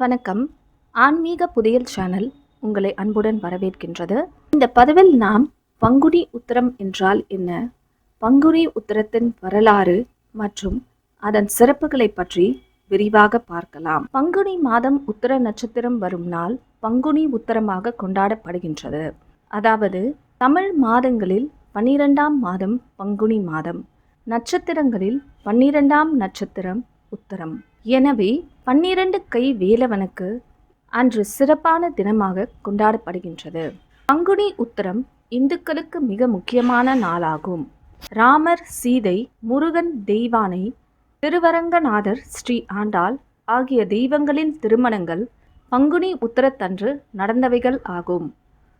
வணக்கம். ஆன்மீக புதையல் சேனல் உங்களை அன்புடன் வரவேற்கின்றது. இந்த பதிவில் நாம் பங்குனி உத்தரம் என்றால் என்ன? பங்குனி உத்தரத்தின் வரலாறு மற்றும் அதன் சிறப்புகளை பற்றி விரிவாக பார்க்கலாம். பங்குனி மாதம் உத்தர நட்சத்திரம் வரும் நாள் பங்குனி உத்தரமாக கொண்டாடப்படுகின்றது. அதாவது தமிழ் மாதங்களில் பன்னிரெண்டாம் மாதம் பங்குனி மாதம் நட்சத்திரங்களில் பன்னிரெண்டாம் நட்சத்திரம் உத்தரம். எனவே பன்னிரண்டு கை வேலவனுக்கு அன்று சிறப்பான தினமாக கொண்டாடப்படுகின்றது. பங்குனி உத்தரம் இந்துக்களுக்கு மிக முக்கியமான நாளாகும். ராமர் சீதை முருகன் தெய்வானை திருவரங்கநாதர் ஸ்ரீ ஆண்டாள் ஆகிய தெய்வங்களின் திருமணங்கள் பங்குனி உத்தரத்தன்று நடந்தவைகள் ஆகும்.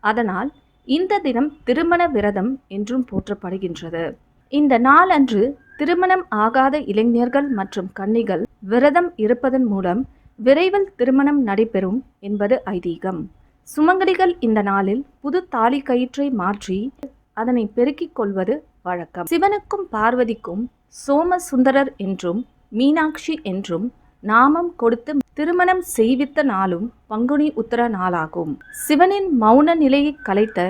அதனால் இந்த தினம் திருமண விரதம் என்றும் போற்றப்படுகின்றது. இந்த நாளன்று திருமணம் ஆகாத இளைஞர்கள் மற்றும் கன்னிகள் விரதம் இருப்பதன் மூலம் விரைவில் திருமணம் நடைபெறும் என்பது ஐதீகம். சுமங்கலிகள் இந்த நாளில் புது தாலி கயிற்றை மாற்றி அதனை பெருக்கிக் கொள்வது வழக்கம். சிவனுக்கும் பார்வதிக்கும் சோமசுந்தரர் என்றும் மீனாட்சி என்றும் நாமம் கொடுத்து திருமணம் செய்வித்த நாளும் பங்குனி உத்தர நாளாகும். சிவனின் மௌன நிலையை கலைத்த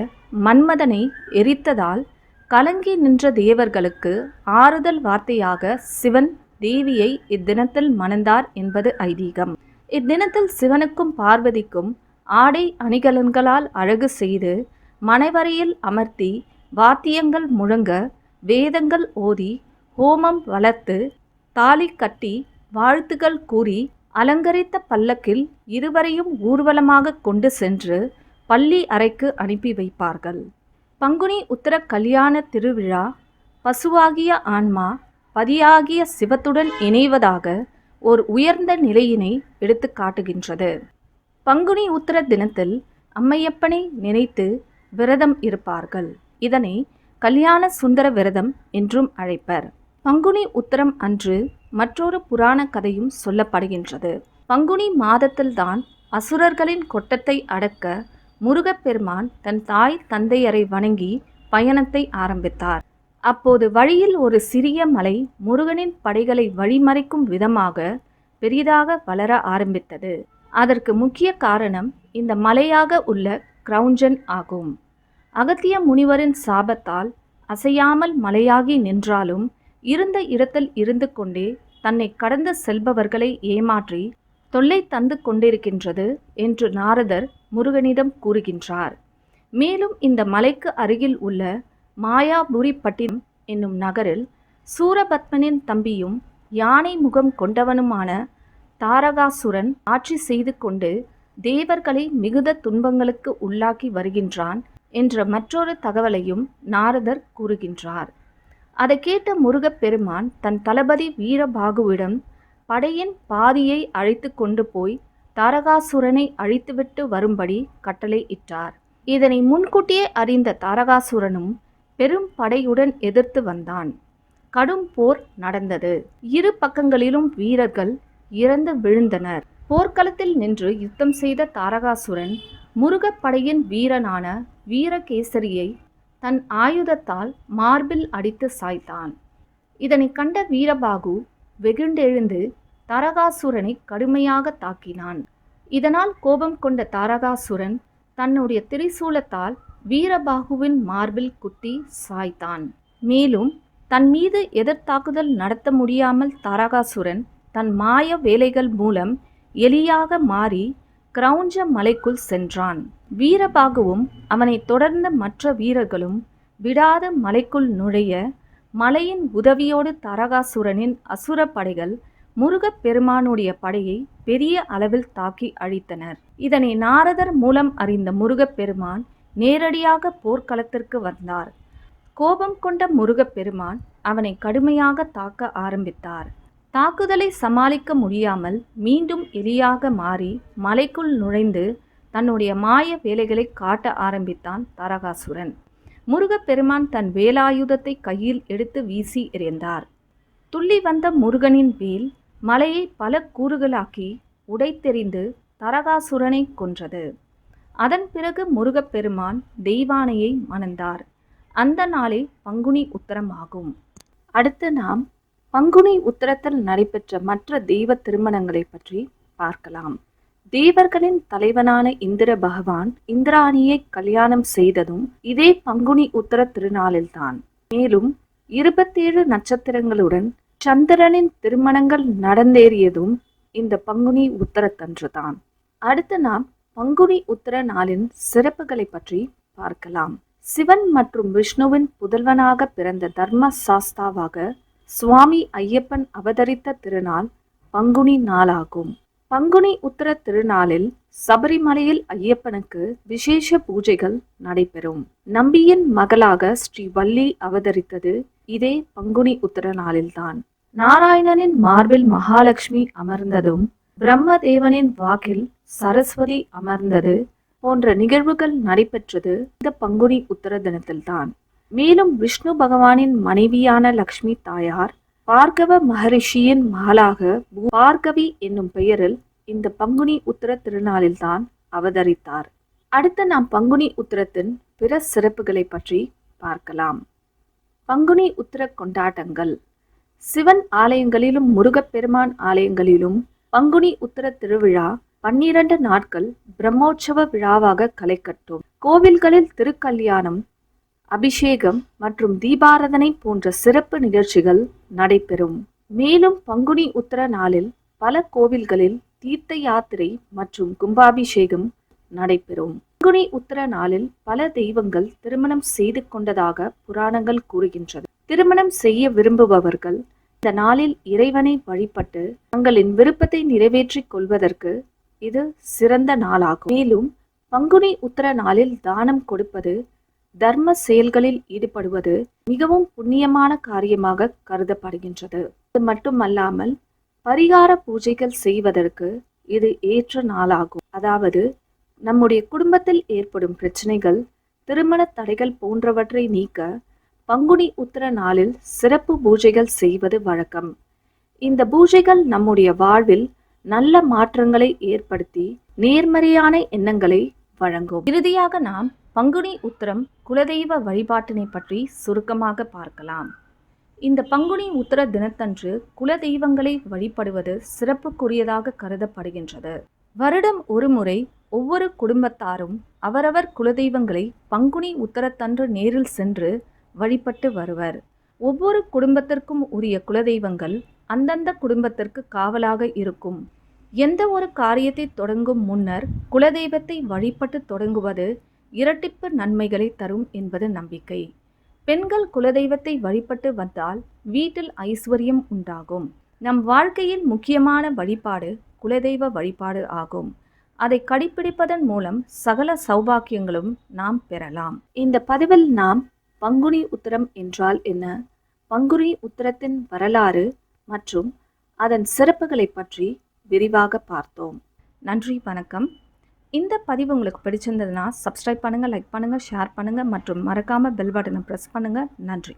மன்மதனை எரித்ததால் கலங்கி நின்ற தேவர்களுக்கு ஆறுதல் வார்த்தையாக சிவன் தேவியை இத்தினத்தில் மணந்தார் என்பது ஐதீகம். இத்தினத்தில் சிவனுக்கும் பார்வதிக்கும் ஆடை அணிகலன்களால் அழகு செய்து மனைவரையில் அமர்த்தி வாத்தியங்கள் முழங்க வேதங்கள் ஓதி ஹோமம் வளர்த்து தாலி கட்டி வாழ்த்துகள் கூறி அலங்கரித்த பல்லக்கில் இருவரையும் ஊர்வலமாக கொண்டு சென்று பள்ளி அறைக்கு அனுப்பி வைப்பார்கள். பங்குனி உத்தர கல்யாண திருவிழா பசுவாகிய ஆன்மா பதியாகிய சிவத்துடன் இணைவதாக ஓர் உயர்ந்த நிலையினை எடுத்து காட்டுகின்றது. பங்குனி உத்தர தினத்தில் அம்மையப்பனை நினைத்து விரதம் இருப்பார்கள். இதனை கல்யாண சுந்தர விரதம் என்றும் அழைப்பர். பங்குனி உத்தரம் அன்று மற்றொரு புராண கதையும் சொல்லப்படுகின்றது. பங்குனி மாதத்தில்தான் அசுரர்களின் கொட்டத்தை அடக்க முருகப்பெருமான் தன் தாய் தந்தையரை வணங்கி பயணத்தை ஆரம்பித்தார். அப்போது வழியில் ஒரு சிறிய மலை முருகனின் படைகளை வழிமறைக்கும் விதமாக பெரிதாக வளர ஆரம்பித்தது. அதற்கு முக்கிய காரணம் இந்த மலையாக உள்ள கிரவுஞ்சன் ஆகும். அகத்திய முனிவரின் சாபத்தால் அசையாமல் மலையாகி நின்றாலும் இருந்த இடத்தில் இருந்து கொண்டே தன்னை கடந்து செல்பவர்களை ஏமாற்றி தொல்லை தந்து கொண்டிருக்கின்றது என்று நாரதர் முருகனிடம் கூறுகின்றார். மேலும் இந்த மலைக்கு அருகில் உள்ள மாயாபுரிப்பட்டினம் என்னும் நகரில் சூரபத்மனின் தம்பியும் யானை முகம் கொண்டவனுமான தாரகாசுரன் ஆட்சி செய்து கொண்டு தேவர்களை மிகுந்த துன்பங்களுக்கு உள்ளாக்கி வருகின்றான் என்ற மற்றொரு தகவலையும் நாரதர் கூறுகின்றார். அதை கேட்ட முருகப்பெருமான் தன் தளபதி வீரபாகுவிடம் படையின் பாதியை அழைத்து கொண்டு போய் தாரகாசுரனை அழித்துவிட்டு வரும்படி கட்டளை இட்டார். இதனை முன்கூட்டியே அறிந்த தாரகாசுரனும் பெரும் படையுடன் எதிர்த்து வந்தான். கடும் போர் நடந்தது. இரு பக்கங்களிலும் வீரர்கள் இறந்து விழுந்தனர். போர்க்களத்தில் நின்று யுத்தம் செய்த தாரகாசுரன் முருகப்படையின் வீரனான வீரகேசரியை தன் ஆயுதத்தால் மார்பில் அடித்து சாய்த்தான். இதனை கண்ட வீரபாகு வெகுண்டெழுந்து தாரகாசுரனை கடுமையாக தாக்கினான். இதனால் கோபம் கொண்ட தாரகாசுரன் தன்னுடைய திரிசூலத்தால் வீரபாகுவின் மார்பில் குத்தி சாய்த்தான். மேலும் தன் மீது எதிர்த்தாக்குதல் நடத்த முடியாமல் தாரகாசுரன் தன் மாய வேலைகள் மூலம் எலியாக மாறி கிரௌஞ்ச மலைக்குள் சென்றான். வீரபாகுவும் அவனை தொடர்ந்த மற்ற வீரர்களும் விடாத மலைக்குள் நுழைய மலையின் உதவியோடு தாரகாசுரனின் அசுர படைகள் முருகப் பெருமானுடைய படையை பெரிய அளவில் தாக்கி அழித்தனர். இதனை நாரதர் மூலம் அறிந்த முருகப்பெருமான் நேரடியாக போர்க்களத்திற்கு வந்தார். கோபம் கொண்ட முருகப் பெருமான் அவனை கடுமையாக தாக்க ஆரம்பித்தார். தாக்குதலை சமாளிக்க முடியாமல் மீண்டும் எலியாக மாறி மலைக்குள் நுழைந்து தன்னுடைய மாய வேலைகளை காட்ட ஆரம்பித்தான் தாரகாசுரன். முருகப்பெருமான் தன் வேலாயுதத்தை கையில் எடுத்து வீசி எறிந்தார். துள்ளி வந்த முருகனின் வேல் மலையை பல கூறுகளாக்கி உடைத்தெறிந்து தரகாசுரனை கொன்றது. அதன் பிறகு முருகப்பெருமான் தெய்வானையை மணந்தார். அந்த நாளே பங்குனி உத்தரம் ஆகும் அடுத்து நாம் பங்குனி உத்தரத்தில் நடைபெற்ற மற்ற தெய்வ திருமணங்களை பற்றி பார்க்கலாம். தேவர்களின் தலைவனான இந்திர பகவான் இந்திராணியை கல்யாணம் செய்ததும் இதே பங்குனி உத்தர திருநாளில்தான். மேலும் இருபத்தேழு நட்சத்திரங்களுடன் சந்திரனின் திருமணங்கள் நடந்தேறியதும் இந்த பங்குனி உத்தரத்தன்றுதான். அடுத்து நாம் பங்குனி உத்தர நாளின் சிறப்புகளை பற்றி பார்க்கலாம். சிவன் மற்றும் விஷ்ணுவின் புதல்வனாக பிறந்த தர்ம சாஸ்தாவாக சுவாமி ஐயப்பன் அவதரித்த திருநாள் பங்குனி நாளாகும். பங்குனி உத்தர திருநாளில் சபரிமலையில் ஐயப்பனுக்கு விசேஷ பூஜைகள் நடைபெறும். நம்பியின் மகளாக ஸ்ரீ வள்ளி அவதரித்தது இதே பங்குனி உத்தர நாளில்தான். நாராயணனின் மார்பில் மகாலட்சுமி அமர்ந்ததும் பிரம்மதேவனின் வாக்கில் சரஸ்வதி அமர்ந்தது போன்ற நிகழ்வுகள் நடைபெற்றது இந்த பங்குனி உத்தர தினத்தில்தான். மேலும் விஷ்ணு பகவானின் மனைவியான லக்ஷ்மி தாயார் பார்கவ மகரிஷியின் மகளாக பார்கவி என்னும் பெயரில் இந்த பங்குனி உத்தர திருநாளில்தான் அவதரித்தார். அடுத்து நாம் பங்குனி உத்தரத்தின் பிற சிறப்புகளை பற்றி பார்க்கலாம். பங்குனி உத்தர கொண்டாட்டங்கள். சிவன் ஆலயங்களிலும் முருகப்பெருமான் ஆலயங்களிலும் பங்குனி உத்தர திருவிழா பன்னிரண்டு நாட்கள் பிரம்மோற்சவ விழாவாக கலைக்கட்டும். கட்டும் கோவில்களில் திருக்கல்யாணம் அபிஷேகம் மற்றும் தீபாராதனை போன்ற சிறப்பு நிகழ்ச்சிகள் நடைபெறும். மேலும் பங்குனி உத்தர நாளில் பல கோவில்களில் தீர்த்த யாத்திரை மற்றும் கும்பாபிஷேகம் நடைபெறும். பங்குனி உத்தர நாளில் பல தெய்வங்கள் திருமணம் செய்து கொண்டதாக புராணங்கள் கூறுகின்றது. திருமணம் செய்ய விரும்புபவர்கள் இந்த நாளில் இறைவனை வழிபட்டு தங்களின் விருப்பத்தை நிறைவேற்றிக் கொள்வதற்கு இது சிறந்த நாளாகும். மேலும் பங்குனி உத்தர நாளில் தானம் கொடுப்பது தர்ம செயல்களில் ஈடுபடுவது மிகவும் புண்ணியமான காரியமாக கருதப்படுகின்றது. அது மட்டுமல்லாமல் பரிகார பூஜைகள் செய்வதற்கு இது ஏற்ற நாளாகும். அதாவது நம்முடைய குடும்பத்தில் ஏற்படும் பிரச்சனைகள் திருமண தடைகள் போன்றவற்றை நீக்க பங்குனி உத்தர நாளில் சிறப்பு பூஜைகள் செய்வது வழக்கம். இந்த பூஜைகள் நம்முடைய வாழ்வில் நல்ல மாற்றங்களை ஏற்படுத்தி நேர்மறையான எண்ணங்களை வழங்கும். இறுதியாக நாம் பங்குனி உத்திரம் குலதெய்வ வழிபாட்டினை பற்றி சுருக்கமாக பார்க்கலாம். இந்த பங்குனி உத்திர தினத்தன்று குலதெய்வங்களை வழிபடுவது சிறப்புக்குரியதாக கருதப்படுகின்றது. வருடம் ஒருமுறை ஒவ்வொரு குடும்பத்தாரும் அவரவர் குலதெய்வங்களை பங்குனி உத்தரத்தன்று நேரில் சென்று வழிபட்டு வருவர். ஒவ்வொரு குடும்பத்திற்கும் உரிய குலதெய்வங்கள் அந்தந்த குடும்பத்திற்கு காவலாக இருக்கும். எந்த ஒரு காரியத்தை தொடங்கும் முன்னர் குலதெய்வத்தை வழிபட்டு தொடங்குவது இரட்டிப்பு நன்மைகளை தரும் என்பது நம்பிக்கை. பெண்கள் குலதெய்வத்தை வழிபட்டு வந்தால் வீட்டில் ஐஸ்வர்யம் உண்டாகும். நம் வாழ்க்கையின் முக்கியமான வழிபாடு குலதெய்வ வழிபாடு ஆகும். அதை கடைப்பிடிப்பதன் மூலம் சகல சௌபாக்கியங்களும் நாம் பெறலாம். இந்த பதிவில் நாம் பங்குனி உத்திரம் என்றால் என்ன? பங்குனி உத்திரத்தின் வரலாறு மற்றும் அதன் சிறப்புகளை பற்றி விரிவாக பார்த்தோம். நன்றி வணக்கம். இந்த பதிவு உங்களுக்கு பிடிச்சிருந்ததுன்னா சப்ஸ்கிரைப் பண்ணுங்கள் லைக் பண்ணுங்கள் ஷேர் பண்ணுங்கள் மற்றும் மறக்காமல் பெல் பட்டனை ப்ரெஸ் பண்ணுங்கள் நன்றி.